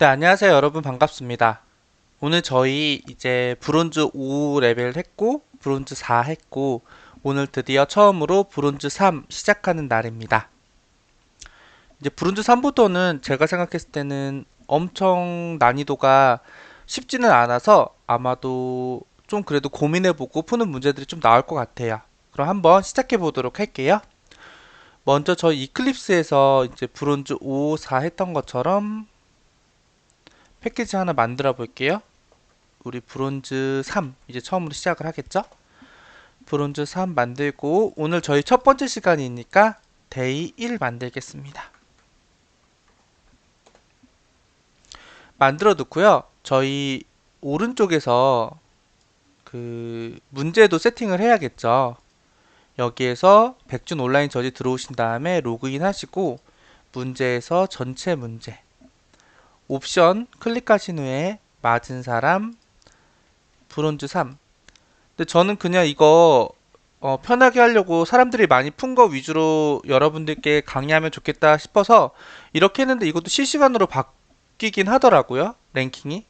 네, 안녕하세요 여러분 반갑습니다. 오늘 저희 이제 브론즈 5 레벨 했고 브론즈 4 했고 오늘 드디어 처음으로 브론즈 3 시작하는 날입니다. 이제 브론즈 3부터는 제가 생각했을 때는 엄청 난이도가 쉽지는 않아서 아마도 좀 그래도 고민해보고 푸는 문제들이 좀 나올 것 같아요. 그럼 한번 시작해 보도록 할게요. 먼저 저희 이클립스에서 이제 브론즈 5, 4 했던 것처럼 패키지 하나 만들어 볼게요. 우리 브론즈 3 이제 처음으로 시작을 하겠죠? 브론즈 3 만들고 오늘 저희 첫 번째 시간이니까 데이 1 만들겠습니다. 만들어 놓고요. 저희 오른쪽에서 그 문제도 세팅을 해야겠죠. 여기에서 백준 온라인 저지 들어오신 다음에 로그인 하시고 문제에서 전체 문제 옵션 클릭하신 후에 맞은 사람 브론즈 3 근데 저는 그냥 이거 어, 편하게 하려고 사람들이 많이 푼 거 위주로 여러분들께 강의하면 좋겠다 싶어서 이렇게 했는데 이것도 실시간으로 바뀌긴 하더라고요 랭킹이.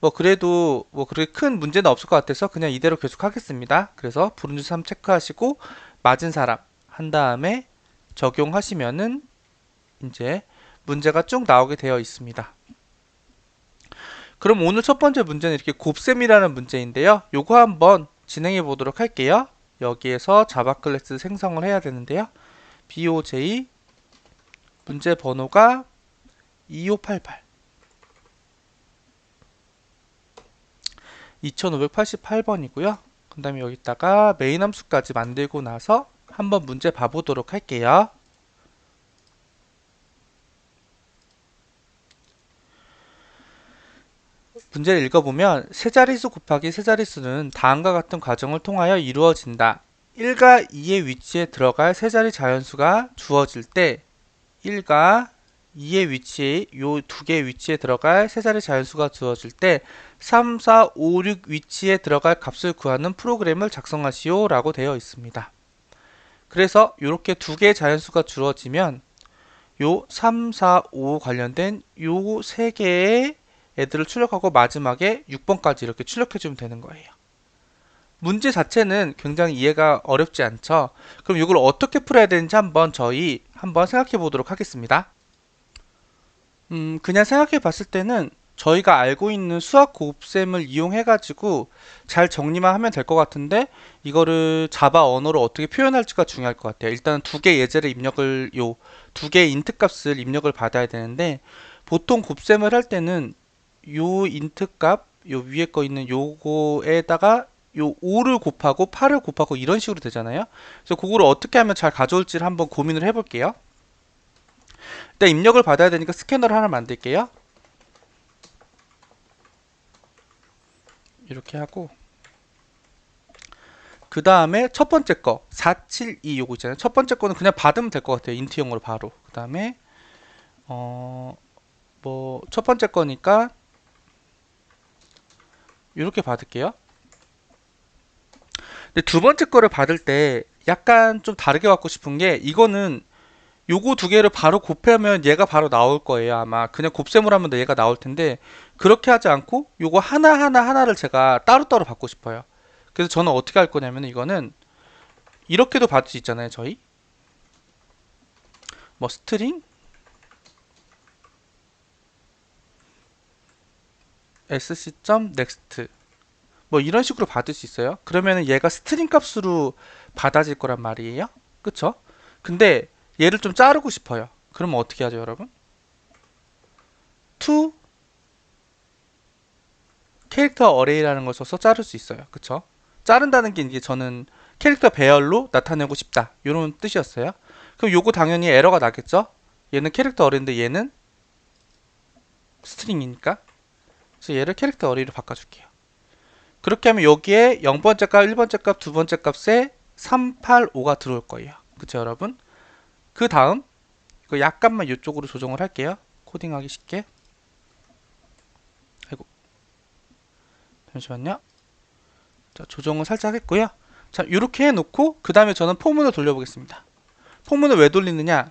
뭐 그래도 뭐 그렇게 큰 문제는 없을 것 같아서 그냥 이대로 계속 하겠습니다. 그래서 브론즈 3 체크하시고 맞은 사람 한 다음에 적용하시면은 이제 문제가 쭉 나오게 되어 있습니다. 그럼 오늘 첫 번째 문제는 이렇게 곱셈이라는 문제인데요. 요거 한번 진행해 보도록 할게요. 여기에서 자바 클래스 생성을 해야 되는데요. BOJ 문제 번호가 2588 2588번이고요. 그 다음에 여기다가 메인 함수까지 만들고 나서 한번 문제 봐보도록 할게요. 문제를 읽어보면 세 자릿수 곱하기 세 자릿수는 다음과 같은 과정을 통하여 이루어진다. 1과 2의 위치에 들어갈 세 자리 자연수가 주어질 때 1과 2의 위치에 요 두 개의 위치에 들어갈 세 자리 자연수가 주어질 때 3, 4, 5, 6 위치에 들어갈 값을 구하는 프로그램을 작성하시오 라고 되어 있습니다. 그래서 이렇게 두 개의 자연수가 주어지면 요 3, 4, 5 관련된 요 세 개의 애들을 출력하고 마지막에 6번까지 이렇게 출력해주면 되는 거예요. 문제 자체는 굉장히 이해가 어렵지 않죠? 그럼 이걸 어떻게 풀어야 되는지 한번 저희 한번 생각해 보도록 하겠습니다. 음, 그냥 생각해 봤을 때는 저희가 알고 있는 수학 곱셈을 이용해 가지고 잘 정리만 하면 될 것 같은데 이거를 자바 언어로 어떻게 표현할지가 중요할 것 같아요. 일단 두개 예제를 입력을 요 두 개의 인트 값을 입력을 받아야 되는데 보통 곱셈을 할 때는 요 인트 값, 요 위에 거 있는 요거에다가 요 5를 곱하고 8을 곱하고 이런 식으로 되잖아요. 그래서 그거를 어떻게 하면 잘 가져올지를 한번 고민을 해볼게요. 일단 입력을 받아야 되니까 스캐너를 하나 만들게요. 이렇게 하고 그 다음에 첫 번째 거 472 요거 있잖아요. 첫 번째 거는 그냥 받으면 될 것 같아요. 인트형으로 바로. 그 다음에 어 뭐 첫 번째 거니까 이렇게 받을게요. 근데 두 번째 거를 받을 때 약간 좀 다르게 받고 싶은 게 이거는 요거 두 개를 바로 곱하면 얘가 바로 나올 거예요. 아마 그냥 곱셈을 하면 얘가 나올 텐데 그렇게 하지 않고 요거 하나하나 하나를 제가 따로따로 받고 싶어요. 그래서 저는 어떻게 할 거냐면 이거는 이렇게도 받을 수 있잖아요. 저희 뭐 스트링 sc.next 뭐 이런 식으로 받을 수 있어요. 그러면 얘가 스트링 값으로 받아질 거란 말이에요. 그쵸? 근데 얘를 좀 자르고 싶어요. 그러면 어떻게 하죠, 여러분? to 캐릭터 어레이라는 걸 써서 자를 수 있어요. 그쵸? 자른다는 게 이제 저는 캐릭터 배열로 나타내고 싶다. 이런 뜻이었어요. 그럼 요거 당연히 에러가 나겠죠? 얘는 캐릭터 어레인데 얘는 스트링이니까. 그래서 얘를 캐릭터 어레이로 바꿔줄게요. 그렇게 하면 여기에 0번째 값, 1번째 값, 2번째 값에 3, 8, 5가 들어올 거예요. 그쵸 여러분? 그 다음 이거 약간만 이쪽으로 조정을 할게요. 코딩하기 쉽게. 아이고. 잠시만요. 자, 조정을 살짝 했고요. 자, 이렇게 해놓고 그 다음에 저는 포문을 돌려보겠습니다. 포문을 왜 돌리느냐?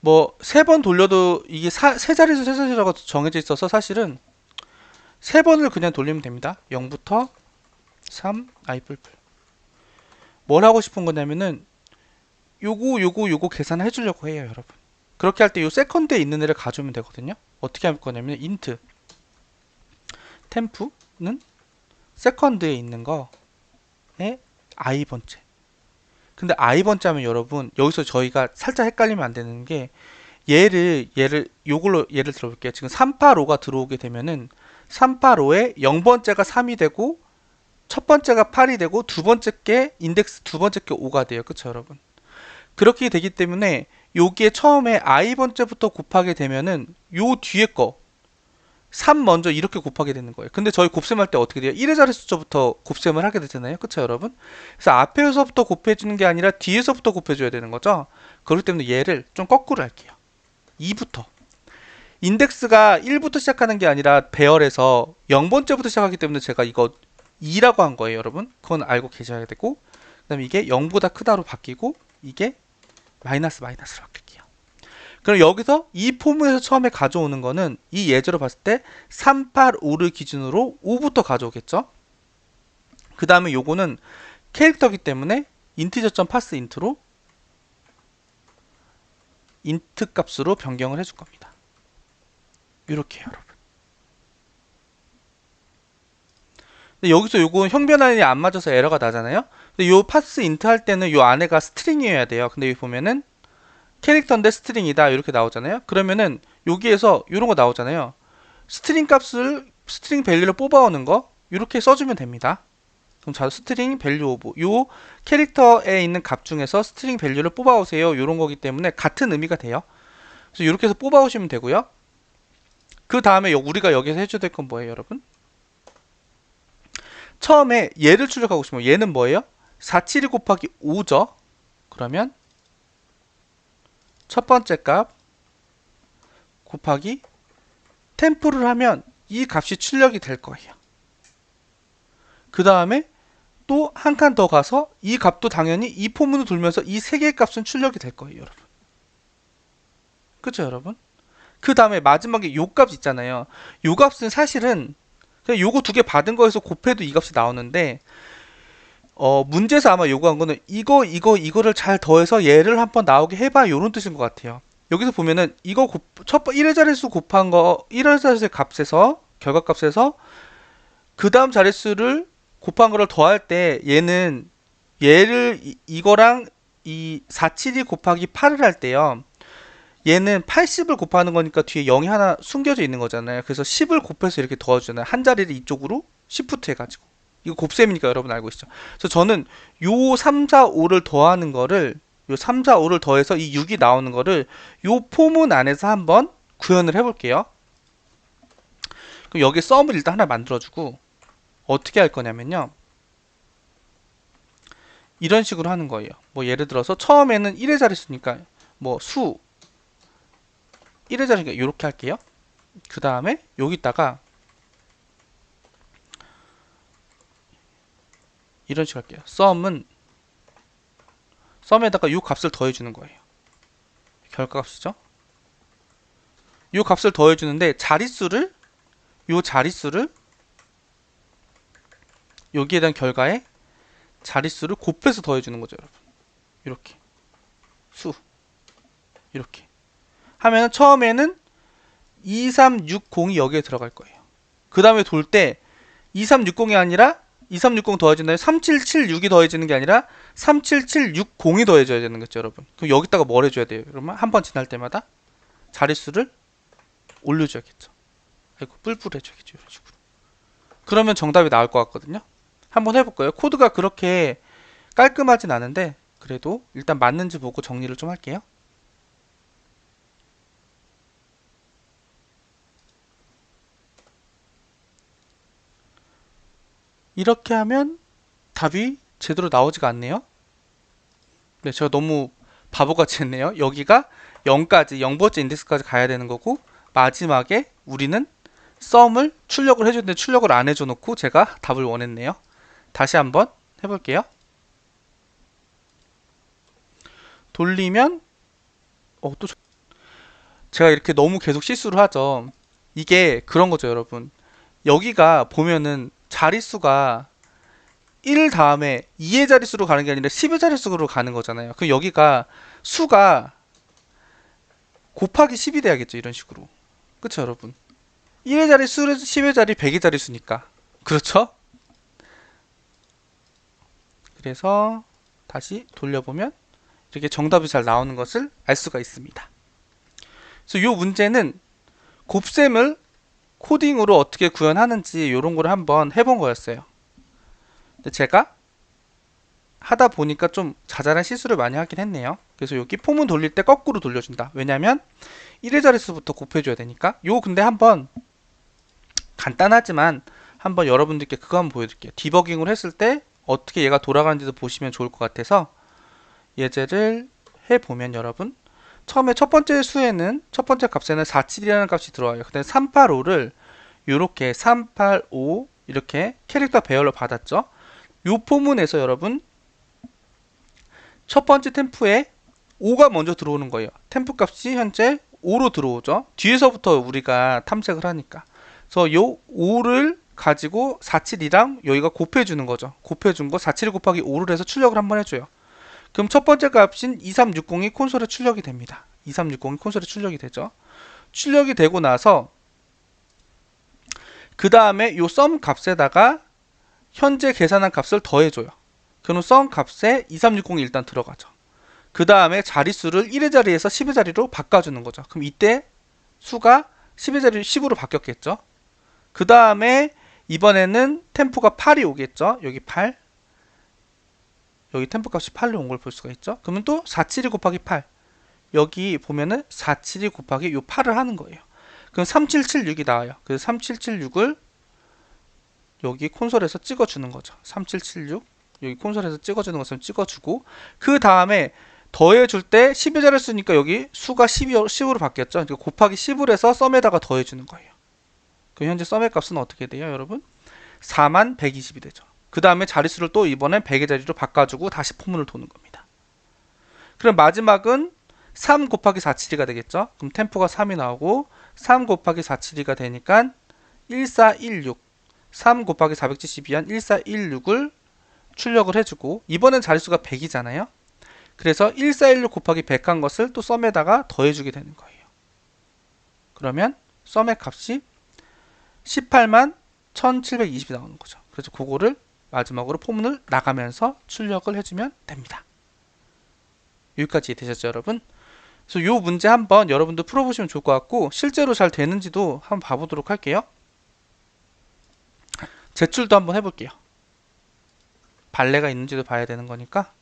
뭐 세 번 돌려도 이게 사- 세 자리수 세 자리수라고 정해져 있어서 사실은 세 번을 그냥 돌리면 됩니다. 0부터 3 아이 뿔뿔. 뭘 하고 싶은 거냐면은 요거 요거 요거 계산해 주려고 해요, 여러분. 그렇게 할 때 요 세컨드에 있는 애를 가져오면 되거든요. 어떻게 할 거냐면 인트 템프는 세컨드에 있는 거에 i 번째. 근데 i 번째 하면 여러분 여기서 저희가 살짝 헷갈리면 안 되는 게 얘를 얘를 요걸로 예를 들어볼게요. 지금 385가 들어오게 되면은 385에 0번째가 3이 되고 첫 번째가 8이 되고 두 번째 게 인덱스 두 번째 게 5가 돼요. 그쵸 여러분? 그렇게 되기 때문에 여기에 처음에 i 번째부터 곱하게 되면은 요 뒤에 거 3 먼저 이렇게 곱하게 되는 거예요. 근데 저희 곱셈할 때 어떻게 돼요? 1의 자리 숫자부터 곱셈을 하게 되잖아요. 그쵸 여러분? 그래서 앞에서부터 곱해 주는 게 아니라 뒤에서부터 곱해 줘야 되는 거죠. 그렇기 때문에 얘를 좀 거꾸로 할게요. 2부터. 인덱스가 1부터 시작하는 게 아니라 배열에서 0번째부터 시작하기 때문에 제가 이거 2라고 한 거예요, 여러분. 그건 알고 계셔야 되고. 그 다음에 이게 0보다 크다로 바뀌고, 이게 마이너스 마이너스로 바뀔게요. 그럼 여기서 이 포문에서 처음에 가져오는 거는 이 예제로 봤을 때 385를 기준으로 5부터 가져오겠죠? 그 다음에 요거는 캐릭터기 때문에 인티저점 파스 인트로 인트 값으로 변경을 해줄 겁니다. 이렇게 여러분. 여기서 요거 형변환이 안 맞아서 에러가 나잖아요. 근데 요 파스 인트 할 때는 요 안에가 스트링이어야 돼요. 근데 여기 보면은 캐릭터인데 스트링이다 이렇게 나오잖아요. 그러면은 여기에서 이런 거 나오잖아요. 스트링 값을 스트링 밸류를 뽑아오는 거 이렇게 써주면 됩니다. 그럼 자 스트링 밸류 오브 요 캐릭터에 있는 값 중에서 스트링 밸류를 뽑아오세요. 이런 거기 때문에 같은 의미가 돼요. 그래서 이렇게 해서 뽑아오시면 되고요. 그 다음에 우리가 여기서 해줘야 될 건 뭐예요, 여러분? 처음에 얘를 출력하고 싶으면 얘는 뭐예요? 472 곱하기 5죠. 그러면 첫 번째 값 곱하기 템프를 하면 이 값이 출력이 될 거예요. 그 다음에 또 한 칸 더 가서 이 값도 당연히 이 포문을 돌면서 이 세 개의 값은 출력이 될 거예요, 여러분. 그죠, 여러분? 그 다음에 마지막에 요값 있잖아요. 요 값은 사실은 그냥 요거 두 개 받은 거에서 곱해도 이 값이 나오는데 어, 문제에서 아마 요구한 거는 이거 이거 이거를 잘 더해서 얘를 한번 나오게 해봐 요런 뜻인 것 같아요. 여기서 보면은 이거 곱, 첫 번, 1의 자릿수 곱한 거 1의 자릿수의 값에서 결과 값에서 그 다음 자릿수를 곱한 거를 더할 때 얘는 얘를 이, 이거랑 이 472 곱하기 8을 할 때요. 얘는 80을 곱하는 거니까 뒤에 0이 하나 숨겨져 있는 거잖아요. 그래서 10을 곱해서 이렇게 더해주잖아요. 한 자리를 이쪽으로 시프트 해가지고. 이거 곱셈이니까 여러분 알고 있죠. 그래서 저는 요 3, 4, 5를 더하는 거를 요 3, 4, 5를 더해서 이 6이 나오는 거를 요 포문 안에서 한번 구현을 해볼게요. 그럼 여기 썸을 일단 하나 만들어주고 어떻게 할 거냐면요. 이런 식으로 하는 거예요. 뭐 예를 들어서 처음에는 1의 자릿수니까 뭐 수 1의 자리니까 이렇게 할게요. 그 다음에 여기다가 이런 식으로 할게요. 썸은 썸에다가 이 값을 더해주는 거예요. 결과값이죠. 이 값을 더해주는데 자릿수를 이 자릿수를 여기에 대한 결과에 자릿수를 곱해서 더해주는 거죠, 여러분. 이렇게 수 이렇게 하면 처음에는 2360이 여기에 들어갈 거예요. 그 다음에 돌 때 2360이 아니라 2360 더해진다면 3776이 더해지는 게 아니라 37760이 더해져야 되는 거죠, 여러분. 그럼 여기다가 뭘 해줘야 돼요? 그러면 한 번 지날 때마다 자릿수를 올려줘야겠죠. 아이고, 뿔뿔 해줘야겠죠, 이런 식으로. 그러면 정답이 나올 것 같거든요. 한번 해볼까요? 코드가 그렇게 깔끔하진 않은데 그래도 일단 맞는지 보고 정리를 좀 할게요. 이렇게 하면 답이 제대로 나오지가 않네요. 네, 제가 너무 바보같이 했네요. 여기가 0까지, 0번째 인덱스까지 가야 되는 거고, 마지막에 우리는 썸을 출력을 해줬는데 출력을 안 해줘 놓고 제가 답을 원했네요. 다시 한번 해볼게요. 돌리면, 어, 또, 저- 제가 이렇게 너무 계속 실수를 하죠. 이게 그런 거죠, 여러분. 여기가 보면은 자릿수가 1 다음에 2의 자릿수로 가는 게 아니라 10의 자릿수로 가는 거잖아요. 그럼 여기가 수가 곱하기 10이 돼야겠죠, 이런 식으로. 그쵸, 여러분? 1의 자릿수, 10의 자리, 100의 자릿수니까. 그렇죠? 그래서 다시 돌려보면 이렇게 정답이 잘 나오는 것을 알 수가 있습니다. 그래서 이 문제는 곱셈을 코딩으로 어떻게 구현하는지 이런 거를 한번 해본 거였어요. 근데 제가 하다 보니까 좀 자잘한 실수를 많이 하긴 했네요. 그래서 여기 폼은 돌릴 때 거꾸로 돌려준다. 왜냐면 1의 자릿수부터 곱해줘야 되니까. 요 근데 한번 간단하지만 한번 여러분들께 그거 한번 보여드릴게요. 디버깅을 했을 때 어떻게 얘가 돌아가는지도 보시면 좋을 것 같아서 예제를 해보면 여러분 처음에 첫 번째 수에는 첫 번째 값에는 47이라는 값이 들어와요. 근데 385를 이렇게 385 이렇게 캐릭터 배열로 받았죠. 요 포문에서 여러분 첫 번째 템프에 5가 먼저 들어오는 거예요. 템프 값이 현재 5로 들어오죠. 뒤에서부터 우리가 탐색을 하니까. 그래서 요 5를 가지고 47이랑 여기가 곱해주는 거죠. 곱해준 거 47 곱하기 5를 해서 출력을 한번 해줘요. 그럼 첫 번째 값인 2360이 콘솔에 출력이 됩니다. 2360이 콘솔에 출력이 되죠. 출력이 되고 나서 그 다음에 요 썸 값에다가 현재 계산한 값을 더해줘요. 그럼 썸 값에 2360이 일단 들어가죠. 그 다음에 자릿수를 1의 자리에서 10의 자리로 바꿔주는 거죠. 그럼 이때 수가 10의 자리 10으로 바뀌었겠죠. 그 다음에 이번에는 템포가 8이 오겠죠. 여기 8. 여기 템포 값이 8로 온 걸 볼 수가 있죠. 그러면 또 472 곱하기 8. 여기 보면은 472 곱하기 요 8을 하는 거예요. 그럼 3776이 나와요. 그래서 3776을 여기 콘솔에서 찍어주는 거죠. 3776 여기 콘솔에서 찍어주는 것을 찍어주고 그 다음에 더해줄 때 10의 자를 쓰니까 여기 수가 12, 10으로 바뀌었죠. 그러니까 곱하기 10을 해서 썸에다가 더해주는 거예요. 그 현재 썸의 값은 어떻게 돼요, 여러분? 4만 120이 되죠. 그 다음에 자릿수를 또 이번엔 100의 자리로 바꿔주고 다시 포문을 도는 겁니다. 그럼 마지막은 3 곱하기 472가 되겠죠. 그럼 템포가 3이 나오고 3 곱하기 472가 되니까 1416 3 곱하기 472한 1416을 출력을 해주고 이번엔 자릿수가 100이잖아요. 그래서 1416 곱하기 100한 것을 또 썸에다가 더해주게 되는 거예요. 그러면 썸의 값이 18만 1720이 나오는 거죠. 그래서 그거를 마지막으로 포문을 나가면서 출력을 해주면 됩니다. 여기까지 되셨죠, 여러분? 그래서 이 문제 한번 여러분도 풀어보시면 좋을 것 같고 실제로 잘 되는지도 한번 봐보도록 할게요. 제출도 한번 해볼게요. 발레가 있는지도 봐야 되는 거니까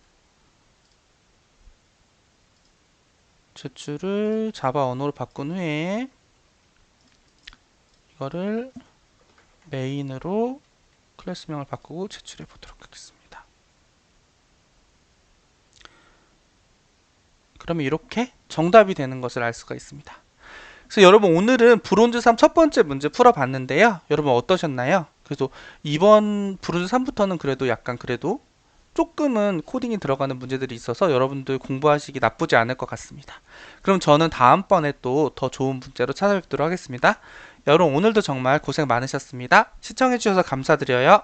제출을 자바 언어로 바꾼 후에 이거를 메인으로 클래스명을 바꾸고 제출해 보도록 하겠습니다. 그러면 이렇게 정답이 되는 것을 알 수가 있습니다. 그래서 여러분 오늘은 브론즈 3 첫 번째 문제 풀어봤는데요. 여러분 어떠셨나요? 그래서 이번 브론즈 3부터는 그래도 약간 그래도 조금은 코딩이 들어가는 문제들이 있어서 여러분들 공부하시기 나쁘지 않을 것 같습니다. 그럼 저는 다음번에 또 더 좋은 문제로 찾아뵙도록 하겠습니다. 여러분 오늘도 정말 고생 많으셨습니다. 시청해주셔서 감사드려요.